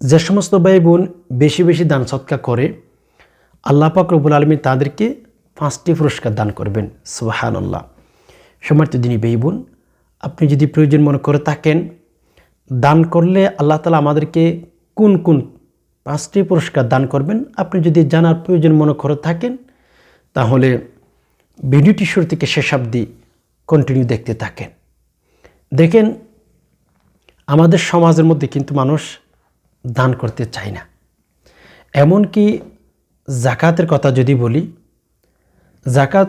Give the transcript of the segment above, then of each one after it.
যে সমস্ত ভাই বোন বেশি বেশি দান সৎকা করে, আল্লাহ পাক রব্বুল আলমী তাদেরকে পাঁচটি পুরস্কার দান করবেন। সুবাহান আল্লাহ সমার্থ দিনী ভাই বোন আপনি যদি প্রয়োজন মনে করে থাকেন, দান করলে আল্লাহ তালা আমাদেরকে কোন কোন পাঁচটি পুরস্কার দান করবেন, আপনি যদি জানার প্রয়োজন মনে করে থাকেন, তাহলে ভিডিওটি শুরু থেকে শেষ অবধি কন্টিনিউ দেখতে থাকেন। দেখেন, আমাদের সমাজের মধ্যে কিন্তু মানুষ দান করতে চাই না। এমনকি জাকাতের কথা যদি বলি, জাকাত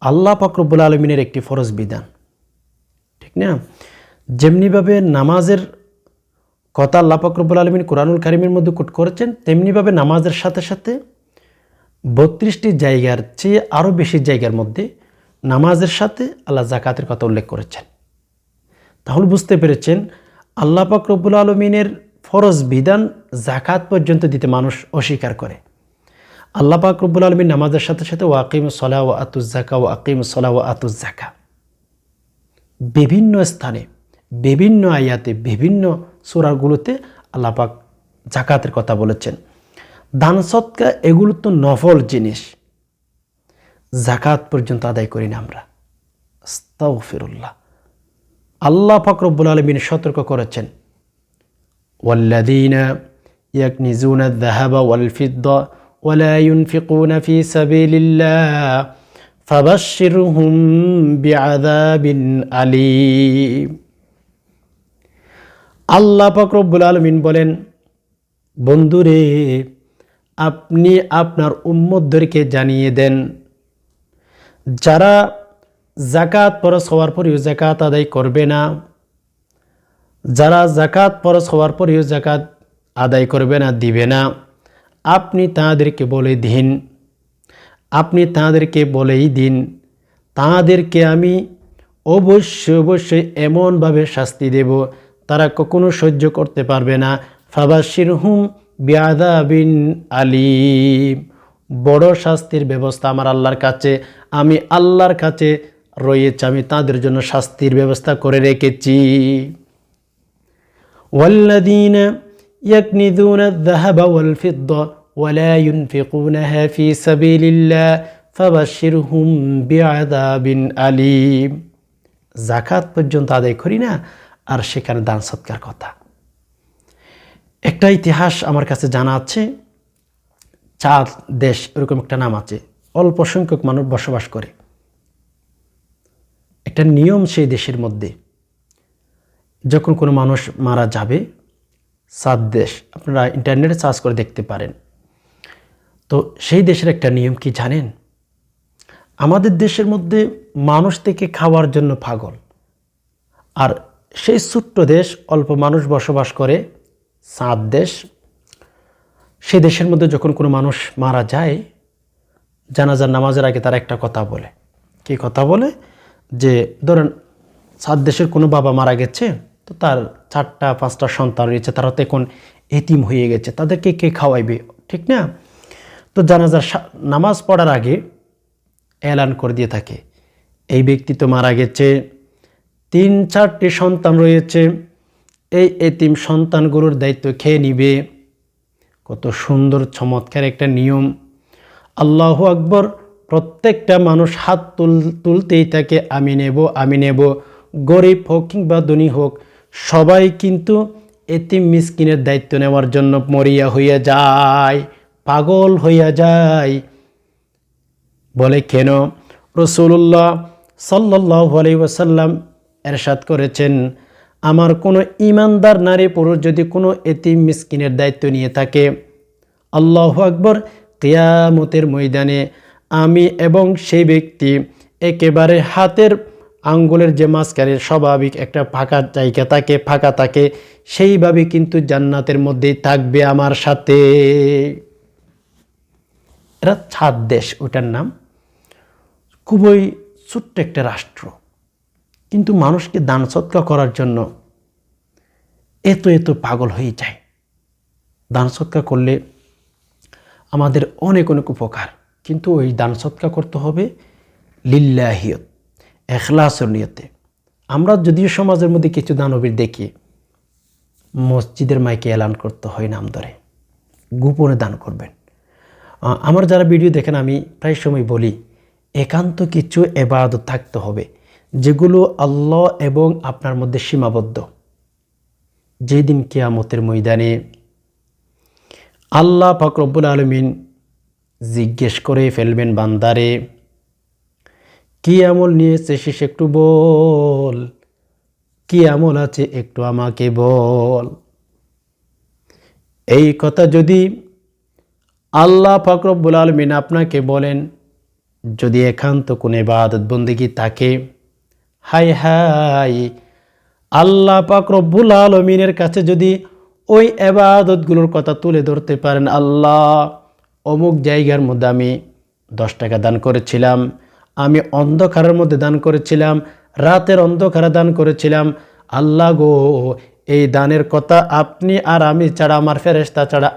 আল্লাহ ফকরবুল আলমিনের একটি ফরজ বিধান। ঠিক না? যেমনিভাবে নামাজের কথা আল্লাহ ফকরবুল আলমিন কোরআনুল কারিমের মধ্যে কোট করেছেন, তেমনিভাবে নামাজের সাথে সাথে বত্রিশটি জায়গার চেয়ে আরও বেশি জায়গার মধ্যে নামাজের সাথে আল্লাহ জাকাতের কথা উল্লেখ করেছেন। তাহলে বুঝতে পেরেছেন, আল্লাহ পাক রব্বুল আলমিনের ফরজ বিধান জাকাত পর্যন্ত দিতে মানুষ অস্বীকার করে। আল্লাহ পাক রব্বুল আলমিন নামাজের সাথে সাথে ওয়াকিম সলা ও আতুজ জাকা ও আকিম সলা ও আতুজ জাকা বিভিন্ন স্থানে, বিভিন্ন আয়াতে, বিভিন্ন সুরাগুলোতে আল্লাহ পাক জাকাতের কথা বলেছেন। দান সৎকা এগুলো তো নফল জিনিস। জাকাত পর্যন্ত আদায় করি না আমরা। আল্লাহ ফকরবুল আলমিন সতর্ক করেছেন। والذين يكنزون الذهب والفضة ولا ينفقون في سبيل الله فبشرهم بعذاب أليم আল্লাহ ফকরবুল আলমিন বলেন বন্ধুরে আপনি আপনার উম্মদদেরকে জানিয়ে দেন যারা জাকাত পরশ হওয়ার পরেও জাকাত আদায় করবে না যারা জাকাত পরশ হওয়ার পরেও জাকাত আদায় করবে না, দিবে না। আপনি তাঁদেরকে বলে দিন। আপনি তাঁদেরকে বলেই দিন। তাঁদেরকে আমি অবশ্যই অবশ্যই এমনভাবে শাস্তি দেব, তারা কখনো সহ্য করতে পারবে না। ফাবাসির হুম বিয়াদা বিন আলিম। বড় শাস্তির ব্যবস্থা আমার আল্লাহর কাছে। আমি আল্লাহর কাছে রয়েছে, আমি তাদের জন্য শাস্তির ব্যবস্থা করে রেখেছি। والذين يكنزون الذهب والفضة ولا ينفقونها في سبيل الله فبشرهم بعذاب أليم জাকাত পর্যন্ত আদায় করি না আর সেখানে দান সৎকার কথা একটা ইতিহাস আমার কাছে জানা আছে চার দেশ এরকম একটা নাম আছে অল্প সংখ্যক মানুষ বসবাস করে একটা নিয়ম সেই দেশের মধ্যে যখন কোনো মানুষ মারা যাবে, সাত দেশ আপনারা ইন্টারনেটে সার্চ করে দেখতে পারেন। তো সেই দেশের একটা নিয়ম কি জানেন? আমাদের দেশের মধ্যে মানুষ থেকে খাওয়ার জন্য পাগল। আর সেই ছোট্ট দেশ অল্প মানুষ বসবাস করে, সাত দেশ, সে দেশের মধ্যে যখন কোনো মানুষ মারা যায়, জানাজার নামাজের আগে তারা একটা কথা বলে। কি কথা বলে? যে ধরেন সাত দেশের কোনো বাবা মারা গেছে তো তার চারটা, পাঁচটা সন্তান রয়েছে, তারা তো এখন এতিম হয়ে গেছে। তাদেরকে কে খাওয়াইবে? ঠিক না? তো জানাজার নামাজ পড়ার আগে এলান করে দিয়ে থাকে। এই ব্যক্তি তো মারা গেছে। তিন, চারটি সন্তান রয়েছে। এই এতিম সন্তানগুলোর দায়িত্ব খেয়ে নিবে? কত সুন্দর, চমৎকার একটা নিয়ম। আল্লাহ আকবর, প্রত্যেকটা মানুষ হাত তুল, তুলতেই থাকে, আমি নেব আমি নেব। গরিব হোক কিংবা ধনী হোক সবাই কিন্তু এতিম মিসকিনের দায়িত্ব নেওয়ার জন্য মরিয়া হইয়া যায়, পাগল হইয়া যায়। বলে কেন? রসুল্লাহ সাল্লাহ আলাই ওয়াসাল্লাম এরশাদ করেছেন, আমার কোনো ইমানদার নারী পুরুষ যদি কোনো এতিম মিসকিনের দায়িত্ব নিয়ে থাকে, আল্লাহ আকবর কেয়ামতের ময়দানে আমি এবং সেই ব্যক্তি একেবারে হাতের আঙ্গুলের যে মাঝখানে স্বাভাবিক একটা ফাঁকা জায়গা থাকে, ফাঁকা থাকে, সেইভাবে কিন্তু জান্নাতের মধ্যেই থাকবে আমার সাথে। এরা ছাদ দেশ, ওটার নাম। খুবই ছোট্ট একটা রাষ্ট্র। কিন্তু মানুষকে দান সৎকা করার জন্য এত এত পাগল হয়ে যায়। দান সৎকা করলে আমাদের অনেক অনেক উপকার। কিন্তু ওই দান সৎকা করতে হবে লিল্লাহিয়ত। এখলাসর নিয়তে। আমরা যদিও সমাজের মধ্যে কিছু দানবীর দেখি, মসজিদের মাইকে এলান করতে হয় নাম ধরে, গোপনে দান করবেন। আমার যারা ভিডিও দেখেন, আমি প্রায় সময় বলি, একান্ত কিছু এবাদত থাকতে হবে, যেগুলো আল্লাহ এবং আপনার মধ্যে সীমাবদ্ধ। যেদিন কেয়ামতের ময়দানে আল্লাহ ফাকরবুল আলমিন জিজ্ঞেস করে ফেলবেন বান্দারে কি আমল নিয়েছে শেষ একটু বল। কি আমল আছে একটু আমাকে বল। এই কথা যদি আল্লাহ ফাকরবুল আলমিন আপনাকে বলেন, যদি একান্ত কোনো ইবাদত বন্দিগি থাকে হাই হাই আল্লাহ রব্বুল আলমিনের কাছে যদি ওই এবাদতগুলোর কথা তুলে ধরতে পারেন, আল্লাহ, অমুক জায়গার মধ্যে আমি দশ টাকা দান করেছিলাম আমি অন্ধকারের মধ্যে দান করেছিলাম, রাতের অন্ধকারে দান করেছিলাম। আল্লাহ গো, এই দানের কথা আপনি আর আমি ছাড়া, আমার ফেরেস্তা ছাড়া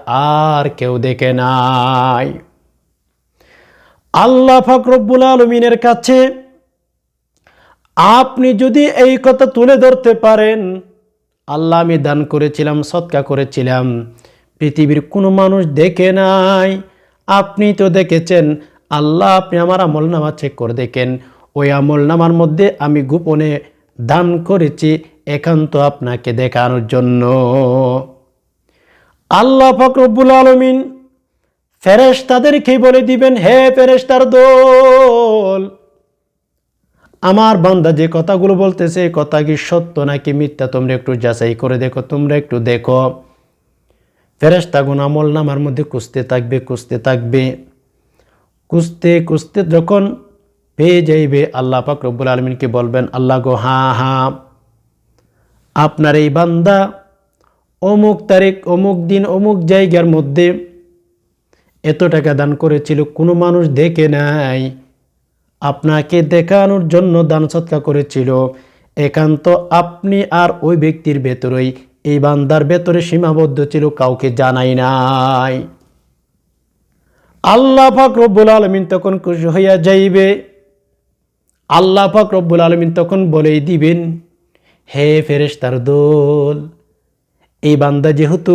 আর কেউ দেখে নাই। আল্লাহ ফাকরব্বুল আলমিনের কাছে, আপনি যদি এই কথা তুলে ধরতে পারেন, আল্লাহ আমি দান করেছিলাম, সৎকা করেছিলাম। পৃথিবীর কোনো মানুষ দেখে নাই, আপনি তো দেখেছেন আল্লাহ আপনি আমার আমল নামা চেক করে দেখেন। ওই আমল নামার মধ্যে আমি গোপনে দান করেছি, একান্ত আপনাকে দেখানোর জন্য। আল্লাহ ফকরবুল আলমিন ফেরেশ তাদেরকে বলে দিবেন, হে ফেরেশতার দোল, আমার বান্দা যে কথাগুলো বলতেছে কথা কি সত্য নাকি মিথ্যা? তোমরা একটু যাচাই করে দেখো, তোমরা একটু দেখো। ফেরেস্তা গুণ আমল নামার মধ্যে কুস্তে থাকবে কুস্তে থাকবে। কুস্তে কুস্তে যখন পেয়ে যাইবে আল্লাহ পাক রব্বুল আলমিনকে বলবেন, আল্লাহ গো হ্যাঁ হ্যাঁ আপনার এই বান্দা অমুক তারিখ, অমুক দিন, অমুক জায়গার মধ্যে এত টাকা দান করেছিল, কোনো মানুষ দেখে নাই। আপনাকে দেখানোর জন্য দান সৎকা করেছিল। একান্ত আপনি আর ওই ব্যক্তির ভেতরেই, এই বান্দার ভেতরে সীমাবদ্ধ ছিল, কাউকে জানাই নাই। আল্লাহ পাক রব্বুল আলমিন তখন খুশি হইয়া যাইবে। আল্লাহ পাক রব্বুল আলমিন তখন বলেই দিবেন, হে ফেরেশতার দোল, এই বান্দা যেহেতু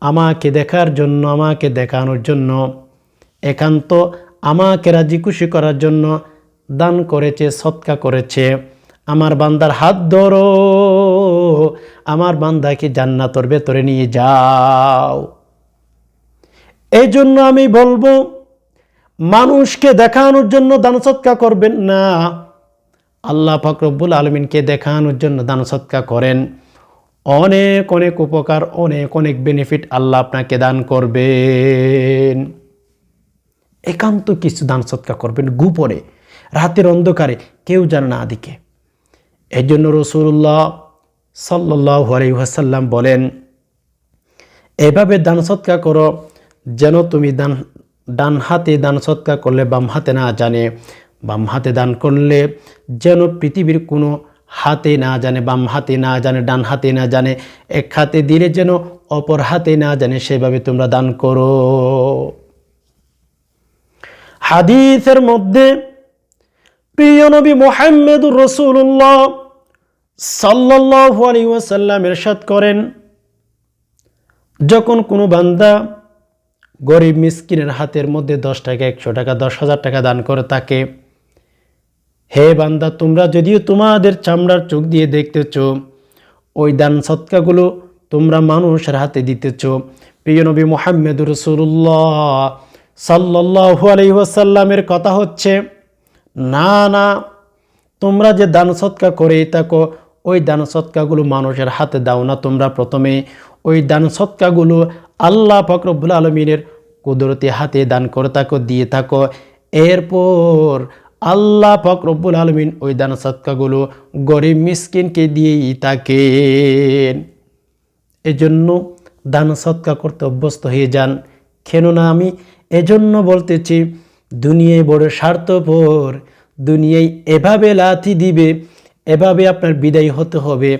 আমাকে দেখার জন্য, আমাকে দেখানোর জন্য, একান্ত আমাকে রাজি খুশি করার জন্য দান করেছে, সৎকা করেছে, আমার বান্দার হাত ধরো, আমার বান্দাকে জান্নাতর ভেতরে নিয়ে যাও। এই জন্য আমি বলব, মানুষকে দেখানোর জন্য দান সৎকা করবেন না। আল্লাহ ফাকরবুল আলমিনকে দেখানোর জন্য দান সৎকা করেন। অনেক অনেক উপকার, অনেক অনেক বেনিফিট আল্লাহ আপনাকে দান করবেন। একান্ত কিছু দান সৎকা করবেন গোপনে, রাতের অন্ধকারে, কেউ জানে না আদিকে এই জন্য রসুল্লাহ সাল্লাহ আলহাসাল্লাম বলেন, এভাবে দান সৎকা করো যেন তুমি দান, ডান হাতে দান সৎকার করলে বাম হাতে না জানে। বাম হাতে দান করলে যেন পৃথিবীর কোনো হাতে না জানে, বাম হাতে না জানে, ডান হাতে না জানে, এক হাতে দিলে যেন অপর হাতে না জানে, সেভাবে তোমরা দান করো। হাদিসের মধ্যে প্রিয় নবী মোহাম্মদুর রসুল্লাহ সাল্লাহ আলী ওয়াসাল্লাম এরশাদ করেন, যখন কোনো বান্দা গরিব মিসকিনের হাতের মধ্যে দশ টাকা, একশো টাকা, দশ হাজার টাকা দান করে তাকে। হে বান্দা, তোমরা যদিও তোমাদের চামড়ার চোখ দিয়ে দেখতেছ, ওই দান সৎকাগুলো তোমরা মানুষের হাতে দিতেছ। প্রিয় নবী মোহাম্মদ রসুল্লাহ সাল্লাহু আলহিহাসাল্লামের কথা হচ্ছে, না না, তোমরা যে দান সৎকা করেই থাকো, ওই দান সৎকাগুলো মানুষের হাতে দাও না তোমরা প্রথমে। ওই দান সৎকাগুলো আল্লাহ ফকরবুল আলমিনের কুদরতি হাতে দান করে থাকো দিয়ে থাকো এরপর আল্লাহ ফকরবুল আলমিন ওই দান সৎকাগুলো গরিব মিসকিনকে দিয়েই থাকেন। এজন্য দান সৎকা করতে অভ্যস্ত হয়ে যান। কেননা আমি এজন্য বলতেছি, দুনিয়ায় বড় স্বার্থপর, দুনিয়ায় এভাবে লাথি দিবে, এভাবে আপনার বিদায় হতে হবে।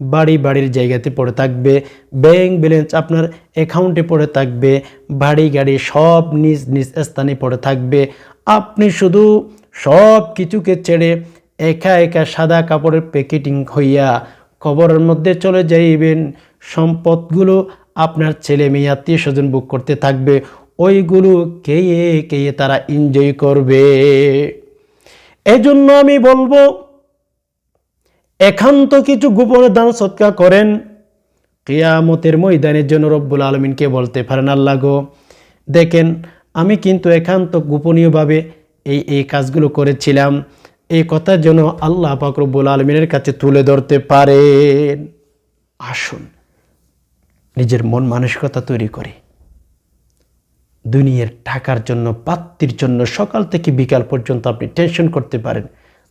বাড়ি বাড়ির জায়গাতে পড়ে থাকবে ব্যাংক ব্যালেন্স আপনার অ্যাকাউন্টে পড়ে থাকবে, বাড়ি গাড়ি সব নিজ নিজ স্থানে পড়ে থাকবে। আপনি শুধু সব কিছুকে ছেড়ে একা একা সাদা কাপড়ের প্যাকেটিং হইয়া কবরের মধ্যে চলে যাইবেন। সম্পদগুলো আপনার ছেলে মেয়ে, আত্মীয় স্বজন বুক করতে থাকবে। ওইগুলো কেয়ে কেয়ে তারা এনজয় করবে। এজন্য আমি বলব একান্ত কিছু গোপনে দান সৎকার করেন। কেয়ামতের ময়দানের জন্য রব্বুল আলমিনকে বলতে পারেন, আল্লাহ গো, দেখেন, আমি কিন্তু একান্ত গোপনীয়ভাবে এই এই কাজগুলো করেছিলাম। এই কথা যেন আল্লাহ রব্বুল আলমিনের কাছে তুলে ধরতে পারেন। আসুন, নিজের মন মানসিকতা তৈরি করে। দুনিয়ার টাকার জন্য পাত্তির জন্য সকাল থেকে বিকাল পর্যন্ত আপনি টেনশন করতে পারেন,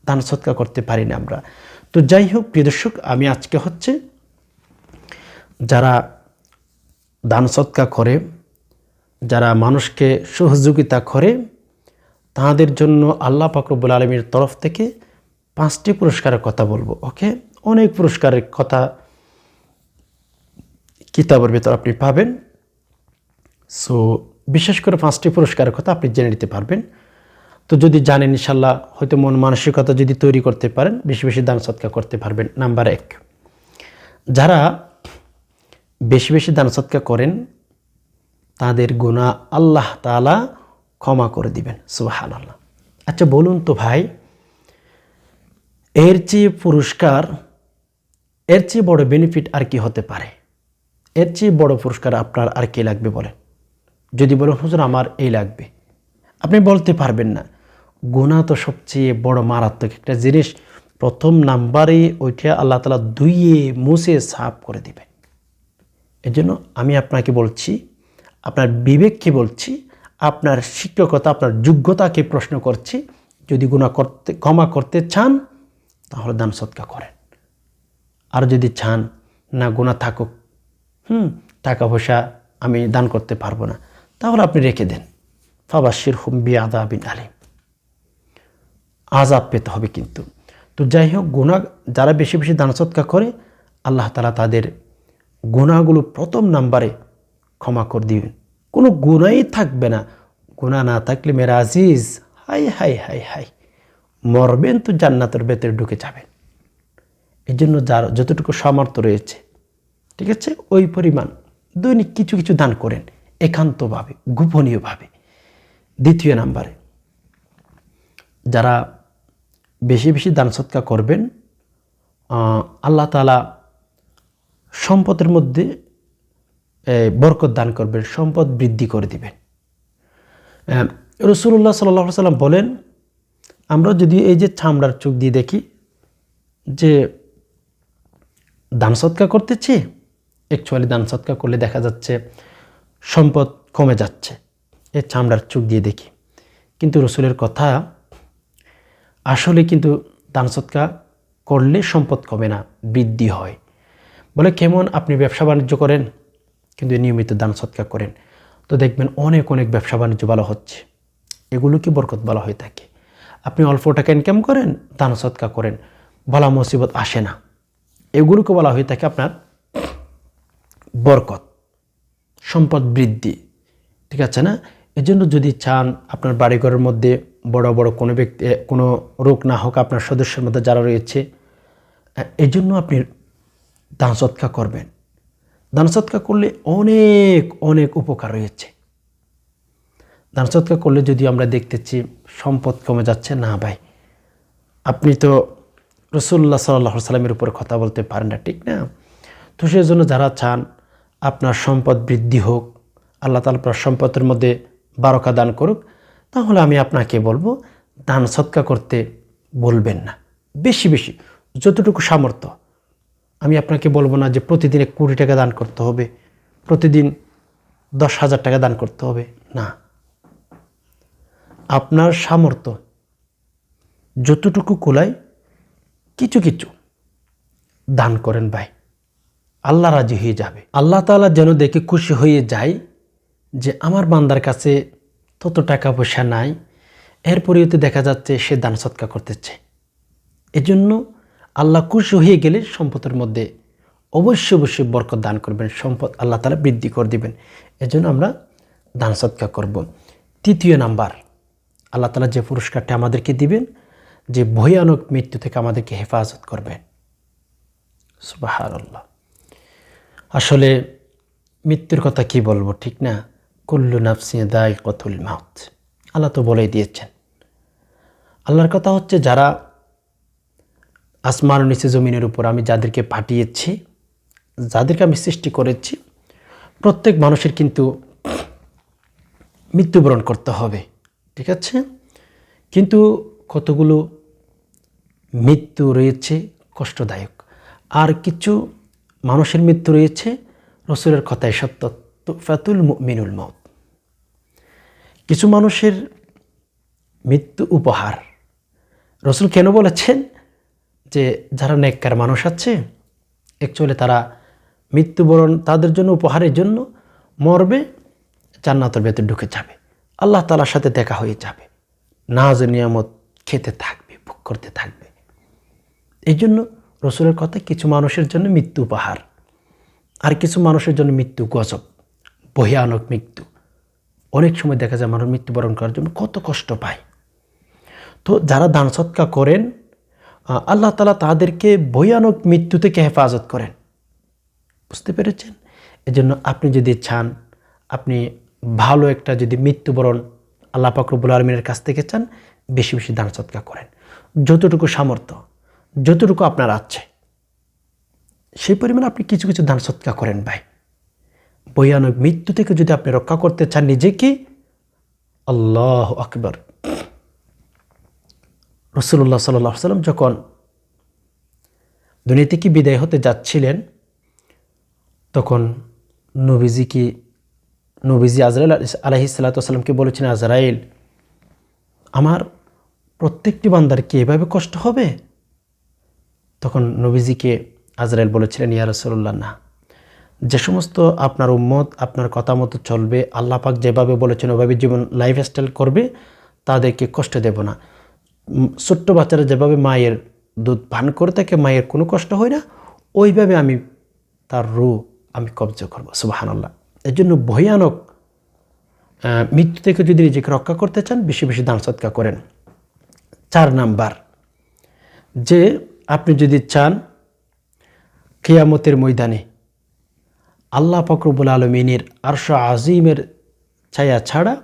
দান সৎকার করতে পারি না আমরা। তো যাই হোক প্রিয় দর্শক, আমি আজকে হচ্ছে যারা দান সৎকার করে, যারা মানুষকে সহযোগিতা করে, তাদের জন্য আল্লাহ পাকরবুল আলমীর তরফ থেকে পাঁচটি পুরস্কারের কথা বলব, ওকে? অনেক পুরস্কারের কথা কিতাবের ভেতর আপনি পাবেন। সো, বিশেষ করে পাঁচটি পুরস্কারের কথা আপনি জেনে নিতে পারবেন। তো যদি জানেন ইনশাল্লাহ, হয়তো মন মানসিকতা যদি তৈরি করতে পারেন, বেশি বেশি দান সৎকার করতে পারবেন। নাম্বার এক, যারা বেশি বেশি দান সৎকার করেন, তাদের গুণা আল্লাহ তালা ক্ষমা করে দিবেন। সুবাহান আল্লাহ আচ্ছা বলুন তো ভাই, এর চেয়ে পুরস্কার, এর চেয়ে বড় বেনিফিট আর কি হতে পারে? এর চেয়ে বড় পুরস্কার আপনার আর কি লাগবে বলেন? যদি বলেন, হুজুর, আমার এই লাগবে। আপনি বলতে পারবেন না। গুণা তো সবচেয়ে বড় মারাত্মক একটা জিনিস। প্রথম নাম্বারে ওইটা আল্লাহ তালা দুইয়ে মুছে সাফ করে দিবেন এজন্য আমি আপনাকে বলছি, আপনার বিবেককে বলছি, আপনার শিক্ষকতা, আপনার যোগ্যতাকে প্রশ্ন করছি, যদি গুণা করতে, ক্ষমা করতে চান, তাহলে দান সৎকা করেন। আর যদি চান, না গুণা থাকুক, হুম, টাকা পয়সা আমি দান করতে পারব না, তাহলে আপনি রেখে দেন। ফাবাসির হুম বি আদাবিন আলিম। আজাব পেতে হবে কিন্তু। তো যাই হোক গুণা যারা বেশি বেশি দান সৎকা করে, আল্লাহ তালা তাদের গুণাগুলো প্রথম নাম্বারে ক্ষমা করে দিবেন। কোনো গুণাই থাকবে না। গুণা না থাকলে মেরা আজিজ হাই হাই হাই হাই। মরবেন তো জান্নাতের ভেতরে ঢুকে যাবেন। এই জন্য যার যতটুকু সামর্থ্য রয়েছে, ঠিক আছে, ওই পরিমাণ দৈনিক কিছু কিছু দান করেন, একান্তভাবে, গোপনীয়ভাবে। দ্বিতীয় নাম্বারে, যারা বেশি বেশি দান সৎকার করবেন। আল্লাহ তালা সম্পদের মধ্যে বরকত দান করবেন, সম্পদ বৃদ্ধি করে দিবেন। রসুল্লাহ সাল্লাহ সাল্লাম বলেন, আমরা যদি এই যে চামড়ার চোখ দিয়ে দেখি, যে দান সৎকা করতেছি অ্যাকচুয়ালি দান সৎকার করলে দেখা যাচ্ছে সম্পদ কমে যাচ্ছে এ চামড়ার চোখ দিয়ে দেখি। কিন্তু রসুলের কথা আসলে কিন্তু দান সৎকার করলে সম্পদ কমে না, বৃদ্ধি হয়। বলে কেমন আপনি ব্যবসা বাণিজ্য করেন? কিন্তু নিয়মিত দান সৎকার করেন। তো দেখবেন অনেক অনেক ব্যবসা বাণিজ্য ভালো হচ্ছে। এগুলোকে বরকত বলা হয়ে থাকে? আপনি অল্প টাকা ইনকাম করেন, দান সৎকার করেন বলা মুসিবত আসে না। এগুলোকে বলা হয়ে থাকে আপনার বরকত, সম্পদ বৃদ্ধি। ঠিক আছে না? এজন্য যদি চান আপনার বাড়িঘরের মধ্যে বড় বড় কোনো ব্যক্তি কোনো রোগ না হোক আপনার সদস্যের মধ্যে যারা রয়েছে এই জন্য আপনি দান সৎকার করবেন। দান সৎকার করলে অনেক অনেক উপকার রয়েছে। দান সৎকার করলে যদি আমরা দেখতেছি সম্পদ কমে যাচ্ছে, না ভাই, আপনি তো রসুল্লাহ সাল্লাহ সাল্লামের উপর কথা বলতে পারেন না, ঠিক না? তো সেই জন্য যারা চান আপনার সম্পদ বৃদ্ধি হোক, আল্লাহ তালা আপনার সম্পদের মধ্যে বারকা দান করুক তাহলে আমি আপনাকে বলব, দান সৎকা করতে বলবেন না। বেশি বেশি, যতটুকু সামর্থ্য। আমি আপনাকে বলব না যে প্রতিদিন এক কোটি টাকা দান করতে হবে, প্রতিদিন দশ হাজার টাকা দান করতে হবে, না। আপনার সামর্থ্য যতটুকু কোলায়, কিছু কিছু দান করেন ভাই। আল্লাহ রাজি হয়ে যাবে। আল্লাহ তালা যেন দেখে খুশি হয়ে যায় যে আমার বান্দার কাছে তত টাকা পয়সা নাই। এর পরিবর্তে দেখা যাচ্ছে সে দান সৎকার করতেছে। এজন্য আল্লাহ খুশি হয়ে গেলে সম্পদের মধ্যে অবশ্যই অবশ্যই বরকত দান করবেন, সম্পদ আল্লাহ তালা বৃদ্ধি করে দিবেন। এজন্য আমরা দান সৎকার করব। তৃতীয় নাম্বার, আল্লাহ তালা যে পুরস্কারটা আমাদেরকে দিবেন, যে ভয়ানক মৃত্যু থেকে আমাদেরকে হেফাজত করবেন আল্লাহ আসলে মৃত্যুর কথা কি বলব, ঠিক না? কুল্লু নাফসি দায় কতুল মাউত। আল্লাহ তো বলেই দিয়েছেন। আল্লাহর কথা হচ্ছে যারা আসমান নিচে জমিনের উপর আমি যাদেরকে পাঠিয়েছি, যাদেরকে আমি সৃষ্টি করেছি, প্রত্যেক মানুষের কিন্তু মৃত্যুবরণ করতে হবে, ঠিক আছে? কিন্তু কতগুলো মৃত্যু রয়েছে কষ্টদায়ক। আর কিছু মানুষের মৃত্যু রয়েছে, রসুলের কথায় সত্য ফাতুল মিনুল মত কিছু মানুষের মৃত্যু উপহার। রসুল কেন বলেছেন যে, যারা নেককার মানুষ আছে অ্যাকচুয়ালি তারা মৃত্যুবরণ তাদের জন্য, উপহারের জন্য মরবে, জান্নাতের ভেতর ঢুকে যাবে। আল্লাহ তালার সাথে দেখা হয়ে যাবে। নাজ নিয়ামত খেতে থাকবে, ভোগ করতে থাকবে। এই জন্য রসুলের কথা, কিছু মানুষের জন্য মৃত্যু উপহার, আর কিছু মানুষের জন্য মৃত্যু গজব, ভয়ানক মৃত্যু। অনেক সময় দেখা যায় মানুষ মৃত্যুবরণ করার জন্য কত কষ্ট পায়। তো যারা দান সৎকা করেন আল্লাহ তালা তাদেরকে ভয়ানক মৃত্যু থেকে হেফাজত করেন। বুঝতে পেরেছেন? এজন্য আপনি যদি চান, আপনি ভালো একটা যদি মৃত্যুবরণ আল্লাহ পাকরবুল আলমিনের কাছ থেকে চান, বেশি বেশি দান সৎকা করেন। যতটুকু সামর্থ্য, যতটুকু আপনার আছে, সেই পরিমাণে আপনি কিছু কিছু দান সৎকা করেন ভাই। ভয়ানক মৃত্যু থেকে যদি আপনি রক্ষা করতে চান নিজেকে, আল্লাহ আকবর। রসুল্লাহ সাল্লাহ সাল্লাম যখন দুনিয়া থেকে বিদায় হতে যাচ্ছিলেন, তখন নবীজি কি নবীজি আজরাইল আলহি সাল্লাতামকে বলেছেন, আজরাইল, আমার প্রত্যেকটি বান্দার কি এভাবে কষ্ট হবে? তখন নবীজিকে আজরাইল বলেছিলেন, ইয়া রসুল্লাহ না। যে সমস্ত আপনার উম্মত, আপনার কথা মতো চলবে, আল্লাহ পাক যেভাবে বলেছেন, ওভাবে জীবন লাইফস্টাইল করবে, তাদেরকে কষ্ট দেব না। ছোট্ট বাচ্চারা যেভাবে মায়ের দুধ পান করে থাকে, মায়ের কোনো কষ্ট হয় না, ওইভাবে আমি তার রু আমি কবজা করব সুবাহান আল্লাহ এর জন্য ভয়ানক মৃত্যু থেকে যদি নিজেকে রক্ষা করতে চান, বেশি বেশি দান সৎকা করেন। চার নাম্বার, যে আপনি যদি চান, কেয়ামতের ময়দানে আল্লাহ ফকরবুল আলমিনের আরশ আজিমের ছায়া ছাড়া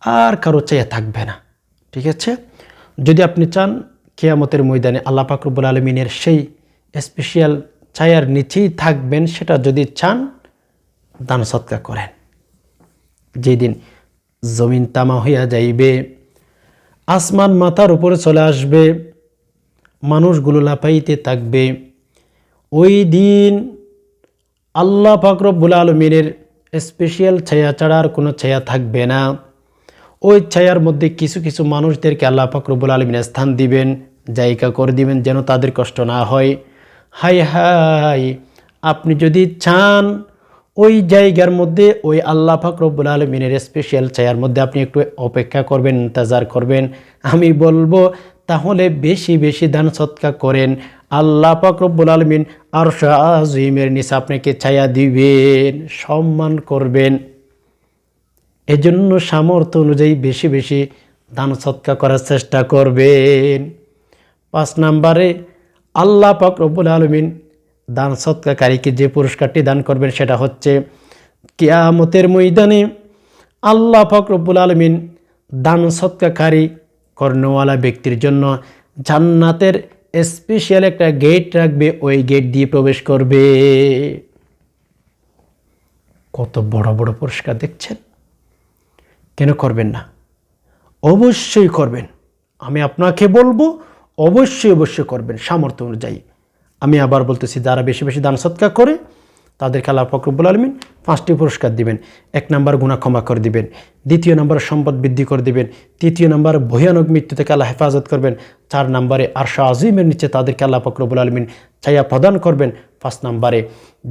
আর কারও ছায়া থাকবে না। ঠিক আছে? যদি আপনি চান, কেয়ামতের ময়দানে আল্লাহ ফাকরবুল আলমিনের সেই স্পেশাল ছায়ার নিচেই থাকবেন, সেটা যদি চান, দান সৎকা করেন। যেদিন জমিন তামা হইয়া যাইবে, আসমান মাথার উপরে চলে আসবে, মানুষগুলো লাফাইতে থাকবে, ওই দিন আল্লাহ ফাকরবুল আলমিনের স্পেশাল ছায়া ছাড়া আর কোনো ছায়া থাকবে না। ওই ছায়ার মধ্যে কিছু কিছু মানুষদেরকে আল্লাহ ফাকরবুল আলমিন স্থান দিবেন, জায়গা করে দিবেন যেন তাদের কষ্ট না হয়। হাই হাই, আপনি যদি চান, ওই জায়গার মধ্যে, ওই আল্লাহ ফাকরবুল আলমিনের স্পেশাল ছায়ার মধ্যে আপনি একটু অপেক্ষা করবেন, ইন্তজার করবেন। আমি বলব, তাহলে বেশি বেশি দান সৎকা করেন। আল্লাহ ফাকরবুল আলমিন আর আজিমের নিচে আপনাকে ছায়া দিবেন, সম্মান করবেন। এজন্য সামর্থ্য অনুযায়ী বেশি বেশি দান সৎকা করার চেষ্টা করবেন। পাঁচ নাম্বারে, আল্লাহ রব্বুল আলমিন দান সৎকাকারীকে যে পুরস্কারটি দান করবেন সেটা হচ্ছে কেয়ামতের ময়দানে আল্লাহ রব্বুল আলমিন দান সৎকাকারী কর্ণওয়ালা ব্যক্তির জন্য জান্নাতের স্পেশাল একটা গেট রাখবে, ওই গেট দিয়ে প্রবেশ করবে। কত বড় বড় পুরস্কার দেখছেন? কেন করবেন না? অবশ্যই করবেন। আমি আপনাকে বলব, অবশ্যই অবশ্যই করবেন। সামর্থ্য অনুযায়ী। আমি আবার বলতেছি, যারা বেশি বেশি দান সৎকার করে তাদেরকে আল্লাহ ফকরবুল আলমিন পাঁচটি পুরস্কার দিবেন। এক নম্বর গুণা ক্ষমা করে দিবেন। দ্বিতীয় নম্বর সম্পদ বৃদ্ধি করে দিবেন। তৃতীয় নম্বর ভয়ানক মৃত্যু থেকে আল্লাহ হেফাজত করবেন। চার নম্বরে আরশা আজিমের নিচে তাদেরকে আল্লাহ ফকরবুল আলমিন ছায়া প্রদান করবেন। পাঁচ নম্বরে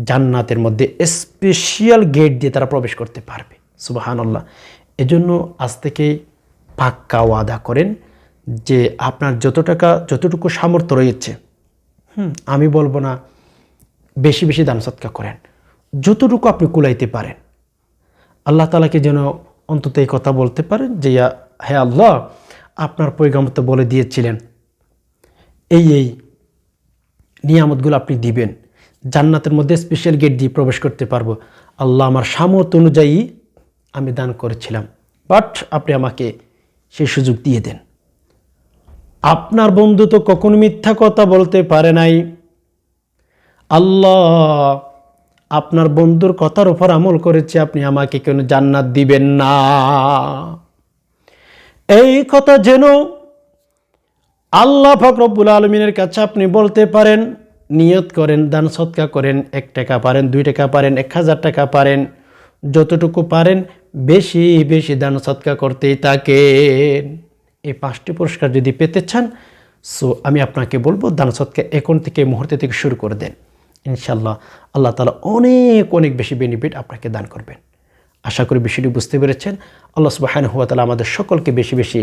জান্নাতের মধ্যে স্পেশাল গেট দিয়ে তারা প্রবেশ করতে পারবে। সুবাহান আল্লাহ এজন্য আজ থেকে পাক্কা ওয়াদা করেন যে আপনার যত টাকা, যতটুকু সামর্থ্য রয়েছে, হুম, আমি বলব না বেশি বেশি দান সৎকা করেন। যতটুকু আপনি কুলাইতে পারেন। আল্লাহ তালাকে যেন অন্তত এই কথা বলতে পারেন যে হে আল্লাহ, আপনার পৈগামত বলে দিয়েছিলেন, এই এই নিয়ামতগুলো আপনি দিবেন। জান্নাতের মধ্যে স্পেশাল গেট দিয়ে প্রবেশ করতে পারব। আল্লাহ আমার সামর্থ্য অনুযায়ী আমি দান করেছিলাম। বাট আপনি আমাকে সেই সুযোগ দিয়ে দেন। আপনার বন্ধু তো কখনো মিথ্যা কথা বলতে পারে নাই। আল্লাহ, আপনার বন্ধুর কথার উপর আমল করেছে, আপনি আমাকে কেন জান্নাত দিবেন না। এই কথা যেন আল্লাহ ফকরবুল আলমিনের কাছে আপনি বলতে পারেন, নিয়ত করেন, দান সৎকা করেন, এক টাকা পারেন, দুই টাকা পারেন, এক হাজার টাকা পারেন, যতটুকু পারেন, বেশি বেশি দান সৎকা করতেই থাকেন। এই পাঁচটি পুরস্কার যদি পেতে চান, সো আমি আপনাকে বলব, দান সৎকা এখন থেকে মুহূর্তে থেকে শুরু করে দেন। ইনশাল্লাহ আল্লাহ তালা অনেক অনেক বেশি বেনিফিট আপনাকে দান করবেন। আশা করি বিষয়টি বুঝতে পেরেছেন। আল্লাহ সুবাহান হুয়া তালা আমাদের সকলকে বেশি বেশি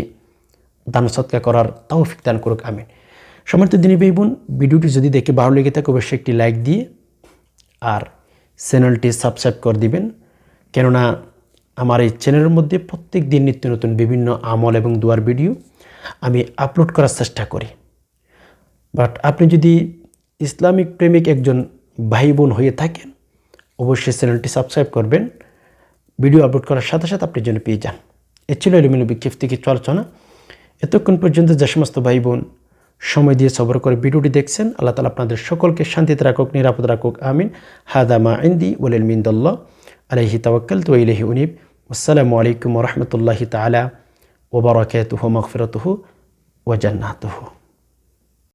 দান সৎকা করার তৌফিক দান করুক, আমিন। সমর্থ দিনী ভাই বোন, ভিডিওটি যদি দেখে ভালো লেগে থাকে, অবশ্যই একটি লাইক দিয়ে আর চ্যানেলটি সাবস্ক্রাইব করে দিবেন। কেননা আমার এই চ্যানেলের মধ্যে প্রত্যেক দিন নিত্য নতুন বিভিন্ন আমল এবং দুয়ার ভিডিও আমি আপলোড করার চেষ্টা করি। বাট আপনি যদি ইসলামিক প্রেমিক একজন ভাই বোন হয়ে থাকেন, অবশ্যই চ্যানেলটি সাবস্ক্রাইব করবেন। ভিডিও আপলোড করার সাথে সাথে আপনি যেন পেয়ে যান। এ ছিল এলিমিনো বিক্ষিপ থেকে আলোচনা এতক্ষণ পর্যন্ত যে সমস্ত ভাই বোন সময় দিয়ে সবর করে ভিডিওটি দেখছেন, আল্লাহ তালা আপনাদের সকলকে শান্তিতে রাখুক, নিরাপদ রাখুক, আমিন। হাদামা ইন্দি ওলেল মিন্দল্লাহ আলহি তাওয়াক্কাল তো ইলহি উনিব। আসসালামু আলাইকুম রহমতুল্লাহি তালা ওবরাকাতুহু মগফিরতুহু ওজান্নাতুহু